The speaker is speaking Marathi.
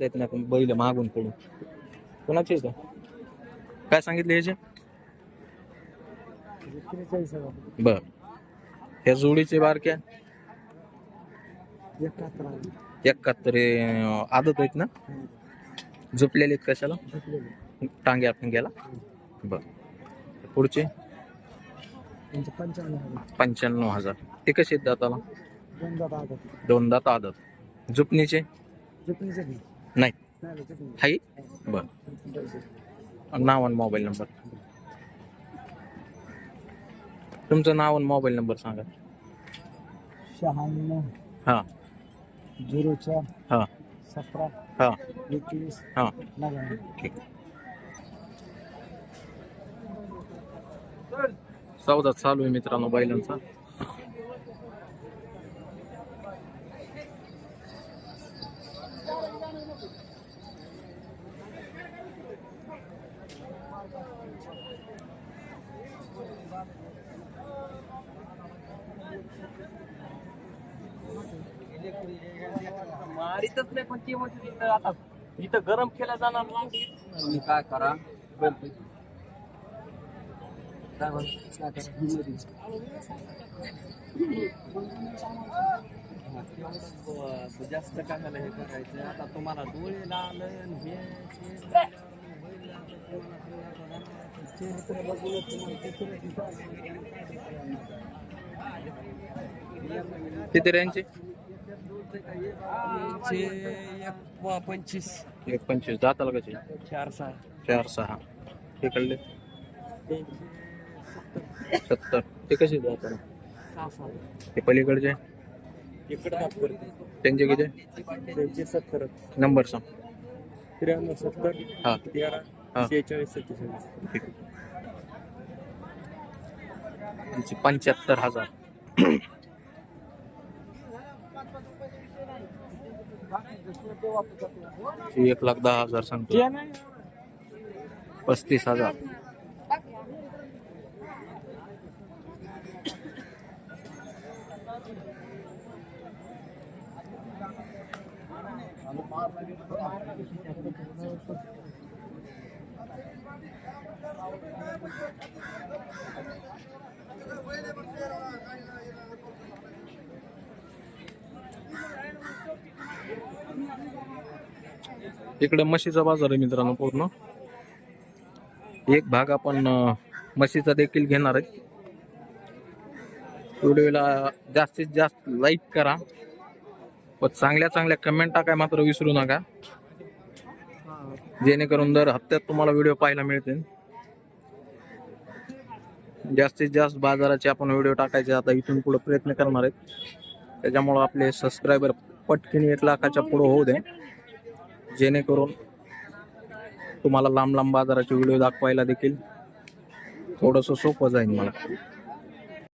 काढता येत नाही बैल मागून पडून. कोणाचे का काय सांगितले याचे? बर. ह्या जोडीचे बारक्या? एकाहत्तर आदत आहेत ना? झोपलेले आहेत कशाला? टांग्या फिंग्याला बर. पुढचे? पंच्याण्णव हजार. ते कसे आहेत दाताला? दोन दोनदा आदत. दात आदत. झुपणीचे? नाही. हाई बर. नाव आणि मोबाईल नंबर. तुमचं नाव आणि मोबाईल नंबर सांगा. शहाण्णव. हां. झिरो चार. हां. सतरा. हां. एकवीस. हां. ठीक सौदा चालू आहे मित्रांनो बैलांचा. मारितच नाही पण ते म्हणजे आता इथं गरम केला जाणार नाही तुम्ही काय करा? जास्त काय झालं हे करायचं. आता तुम्हाला डोळे लाल हे किती रेंजचे एक पंचवीस. एक पंचवीस. दाताला कसे चार सहा. चार सहा. हे कळले सत्तर. ते कसे दाताला? ते पलीकडचे? त्यांचे किती? त्यांचे सत्तर. नंबर सांग. त्र्याण्णव सत्तर. हा. तेरा. सत्तेचाळीस. त्यांचे पंच्याहत्तर हजार. एक लाख दहा हजार सांगतो. पस्तीस हजार. इकडे म्हशीचा बाजार आहे मित्रांनो पूर्ण. एक भाग आपण म्हशीचा देखील घेणार आहे. व्हिडिओला जास्तीत जास्त लाईक करा. व चांगल्या चांगल्या कमेंट टाकाय मात्र विसरू नका. जेणेकरून दर हप्त्यात तुम्हाला व्हिडिओ पाहायला मिळतील. जास्तीत जास्त बाजाराचे आपण व्हिडिओ टाकायचे आता इथून पुढे प्रयत्न करणार आहेत. त्याच्यामुळं आपले सबस्क्रायबर पटकन एक लाखाच्या पुढं होऊ दे. जेणेकरून तुम्हाला लांब लांब बाजाराचे व्हिडिओ दाखवायला देखील थोडंसं सोपं जाईल मला.